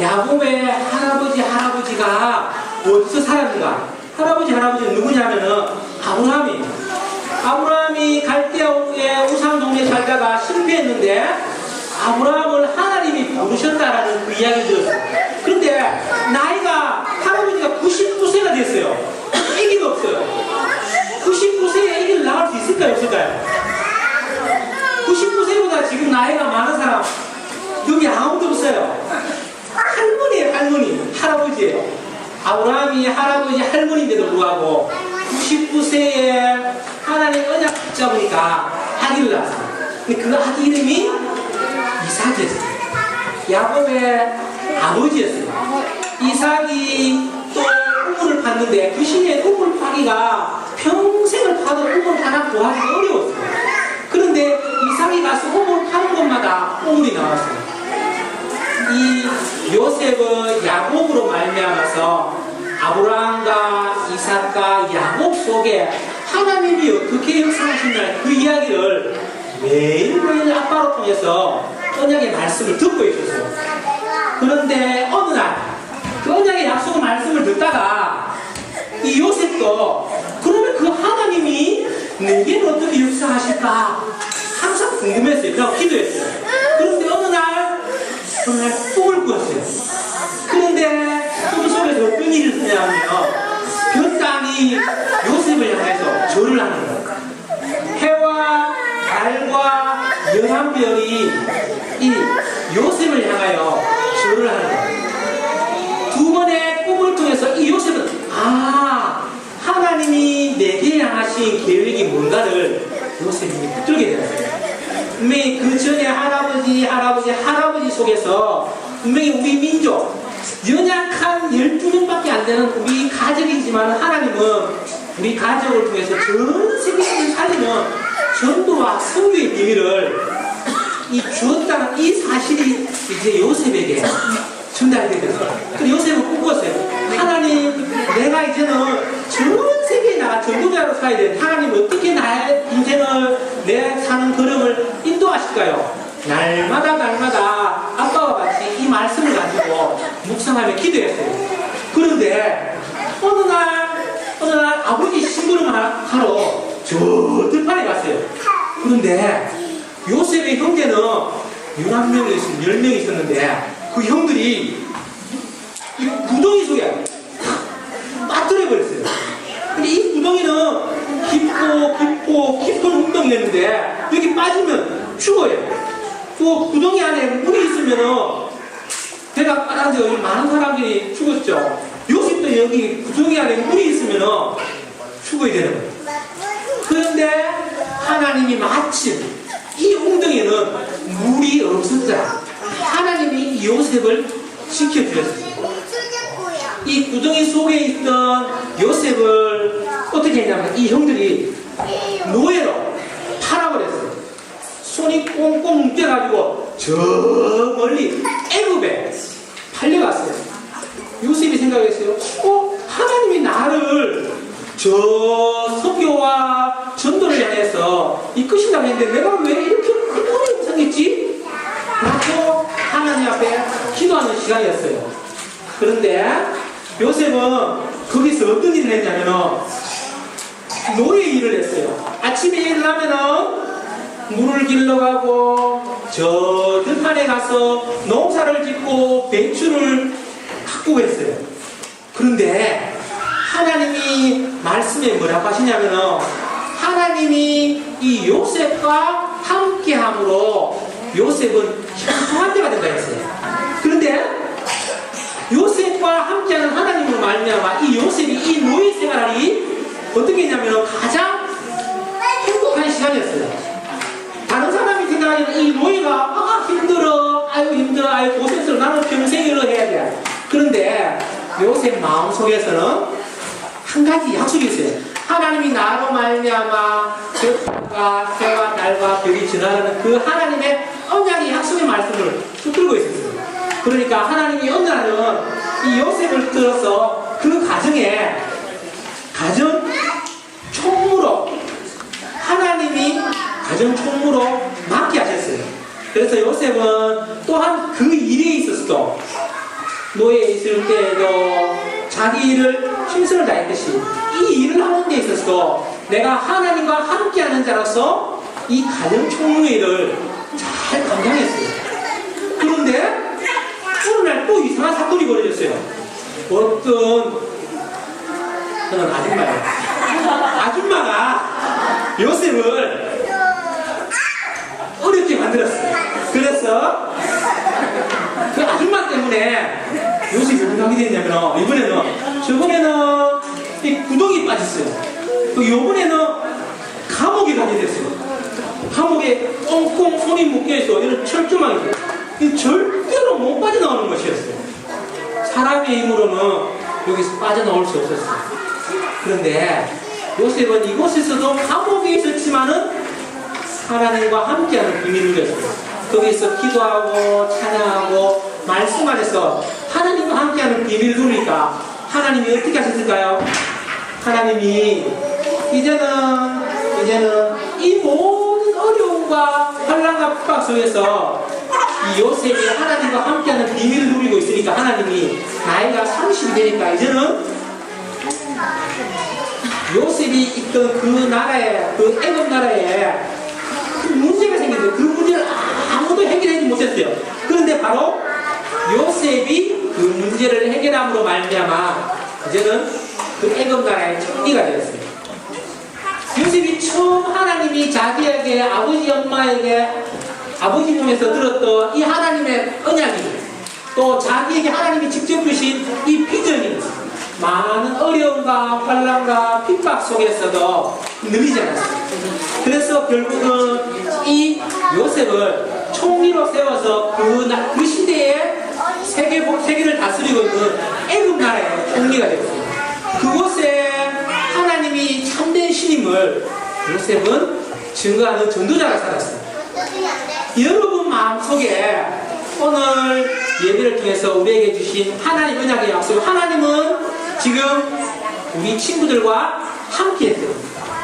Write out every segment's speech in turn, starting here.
야곱의 할아버지 할아버지가 어디서 살았는가? 할아버지 할아버지는 누구냐면은 아브라함이 아브라함이 갈대아 의 우상 동네에 살다가 실패했는데 아브라함을 하나님이 부르셨다라는 그 이야기 들었어요. 그런데 나이가 할아버지가 99세가 됐어요. 아기가 없어요. 99세에 아기를 낳을 수 있을까요? 없을까요? 99세보다 지금 나이가 많은 사람 여기 아무도 없어요. 할머니예요, 할아버지예요. 아브라함이 할아버지 할머니인데도 불구하고 99세에 하나님 언약 붙잡으니까 아기를 낳았어요. 근데 그 아기 이름이 이삭이었어요. 야곱의 아버지였어요. 이삭이 또 우물을 팠는데 그 시기에 우물 파기가 평생을 파도 우물 하나 구하기가 어려웠어요. 그런데 이삭이 가서 우물 파는 곳마다 우물이 나왔어요. 이 요셉은 야곱으로 말미암아서 아브라함과 이삭과 야곱 속에 하나님이 어떻게 역사하시나 그 이야기를 매일매일 아빠로 통해서 언약의 말씀을 듣고 있었어요. 그런데 어느 날, 그 언약의 약속 말씀을 듣다가 이 요셉도 그러면 그 하나님이 내게는 어떻게 역사하실까 항상 궁금했어요. 그래서 기도했어요. 그런데 어느 날, 어느 날 꿈을 꿨어요. 그런데 꿈 속에서 어떤 일이 있었냐면요. 그 땅이 요셉을 향해서 절을 하는 거예요. 해와 달과 연한별이 이 요셉을 향하여 절을 하는 거예요. 두 번의 꿈을 통해서 이 요셉은 아 하나님이 내게 향하신 계획이 뭔가를 요셉이 붙들게 되었어요. 분명히 그 전에 할아버지 할아버지 할아버지 속에서 분명히 우리 민족 연약한 12명밖에 안 되는 우리 가족이지만 하나님은 우리 가족을 통해서 전 세계를 살리는 전도와 선교의 비밀을 이 주었다는 이 사실이 이제 요셉에게 전달되게. 그래서 요셉은 꿈꿨어요. 하나님, 내가 이제는 전 세계에 나가 전도자로 살아야 돼. 하나님 어떻게 나의 인생을 내 사는 걸음을 인도하실까요? 날마다 날마다 아빠와 같이 이 말씀을 가지고 묵상하며 기도했어요. 그런데 어느 날 어느 날 아버지 심부름 하러 저 들판에 갔어요. 그런데 요셉의 형제는 11명이 있었, 10명이 있었는데 그 형들이 이 구덩이 속에 빠뜨려 버렸어요. 근데 이 구덩이는 깊고 깊고 깊은 웅덩이였는데 여기 빠지면 죽어요. 그 구덩이 안에 물이 있으면은 배가 빠져서 많은 사람들이 죽었죠. 요셉도 여기 구덩이 안에 물이 있으면은 죽어야 되는 거예요. 그런데 하나님이 마침 이 웅덩이에는 물이 없었더라. 하나님이 이 요셉을 지켜주셨어요. 이 구덩이 속에 있던 요셉을 어떻게 했냐면 이 형들이 노예로 팔아버렸어요. 손이 꽁꽁 묶여가지고 저 멀리 애굽에 팔려갔어요. 요셉이 생각했어요. 어? 하나님이 나를 저 선교와 전도를 향해서 이끄신다고 했는데 내가 왜 이렇게 큰 어려움이 생겼지? 라고 하나님 앞에 기도하는 시간이었어요. 그런데 요셉은 거기서 어떤 일을 했냐면 노예 일을 했어요. 아침에 일어나면은 물을 길러 가고 저 들판에 가서 농사를 짓고 배추를 갖고 했어요. 그런데 하나님이 말씀에 뭐라고 하시냐면은 하나님이 이 요셉과 함께함으로 요셉은 형통한 때가 된다 했어요. 그런데 요셉과 함께하는 하나님으로 말미암아 이 요셉이 이 노예 생활이 어떻게 했냐면 가장 요셉 마음속에서는 한 가지 약속이 있어요. 하나님이 나로 말미암아 그 땅과 새와 달과 별이 지나가는 그 하나님의 언약의 약속의 말씀을 붙들고 있었어요. 그러니까 하나님이 어느 날은 이 요셉을 들어서 그 가정에 가정 총무로 하나님이 가정 총무로 맡게 하셨어요. 그래서 요셉은 또한 그 일에 있어서도 노예에 있을 때에도 자기 일을 힘쓰를 다했듯이 이 일을 하는 데 있어서 내가 하나님과 함께하는 자로서 이 가정 총무회를 잘 감당했어요. 그런데 어느 날 또 이상한 사건이 벌어졌어요. 어떤 저는 아줌마예요. 아줌마가 요셉을 어렵게 만들었어요. 그래서 그 아줌마 때문에 요셉이 어떻게 됐냐면 이번에는 저번에는 이 구덩이 빠졌어요. 그 요번에는 감옥에 가게 됐어요. 감옥에 꽁꽁 손이 묶여있어. 이런 철조망이 이 절대로 못 빠져나오는 것이었어요. 사람의 힘으로는 여기서 빠져나올 수 없었어요. 그런데 요셉은 이곳에서도 감옥에 있었지만은 하나님과 함께하는 비밀을 누렸어요. 거기서 기도하고 찬양하고 말씀 안에서 하나님과 함께하는 비밀을 누리니까 하나님이 어떻게 하셨을까요? 하나님이 이제는 이제는 이 모든 어려움과 환란과 핍박 속에서 이 요셉이 하나님과 함께하는 비밀을 누리고 있으니까 하나님이 나이가 30이 되니까 이제는 요셉이 있던 그 나라에 그 애굽 나라에 그 문제가 생겼는데 그 문제를 아무도 해결하지 못했어요. 그런데 바로 요셉이 그 문제를 해결함으로 말미암아 이제는 그 애굽 나라의 총리가 되었어요. 요셉이 처음 하나님이 자기에게 아버지 엄마에게 아버지 몸에서 들었던 이 하나님의 언약이 또 자기에게 하나님이 직접 주신 이 비전이 많은 어려움과 환란과 핍박 속에서도 늘리지 않았어요. 그래서 결국은 이 요셉을 총리로 세워서 그, 나- 그 세계, 세계를 다스리고 있는 애굽 나라의 총리가 되었어요. 그곳에 하나님이 참된 신임을 요셉은 증거하는 전도자가 살았어요. 여러분 마음속에 오늘 예배를 통해서 우리에게 주신 하나님 언약의 약속 하나님은 지금 우리 친구들과 함께 했어요.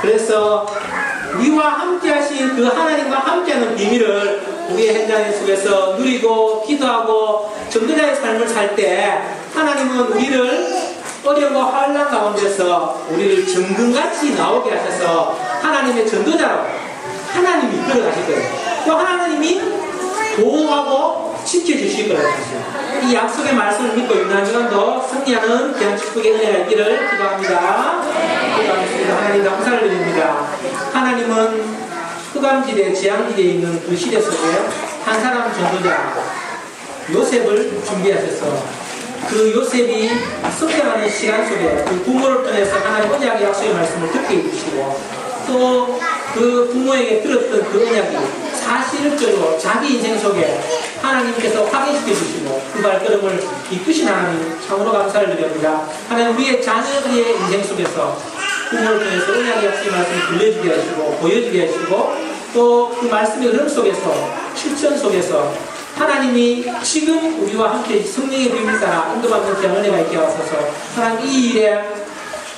그래서 우리와 함께 하신 그 하나님과 함께하는 비밀을 우리의 현장 속에서 누리고 기도하고 전도자의 삶을 살 때 하나님은 우리를 어려움과 환란 가운데서 우리를 정금같이 나오게 하셔서 하나님의 전도자로 하나님이 이끌어 가실 거예요. 또 하나님이 보호하고 지켜주실 하셨어요. 이 약속의 말씀을 믿고 임한 시간도 승리하는 귀한 축복의 은혜가 있기를 기도합니다. 기도하겠습니다. 하나님 감사를 드립니다. 하나님은 흑암지대, 지향지대에 있는 그 시대 속에 한 사람 전도자 요셉을 준비하셔서 그 요셉이 성장하는 시간 속에 그 부모를 통해서 하나님 언약의 약속의 말씀을 듣게 해주시고 또 그 부모에게 들었던 그 언약이 사실적으로 자기 인생 속에 하나님께서 확인시켜 주시고 그 발걸음을 이끄신 하나님 참으로 감사를 드립니다. 하나님 우리의 자녀들의 인생 속에서 부모를 통해서 언약의 약속의 말씀을 들려주게 하시고 보여주게 하시고 또 그 말씀의 흐름 속에서 실천 속에서 하나님이 지금 우리와 함께 성령의 비밀 따라 인도받는 귀한 은혜가 있게 하소서 하나님 이 일에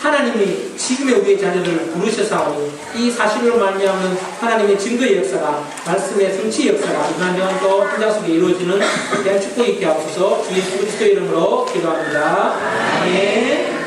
하나님이 지금의 우리의 자녀를 부르셔서 이 사실로 말미암는 하나님의 증거의 역사가 말씀의 성취의 역사가 이만 영또 현장 속에 이루어지는 대한 축복이 있게 하소서 주 예수 그리스도 이름으로 기도합니다. 아멘.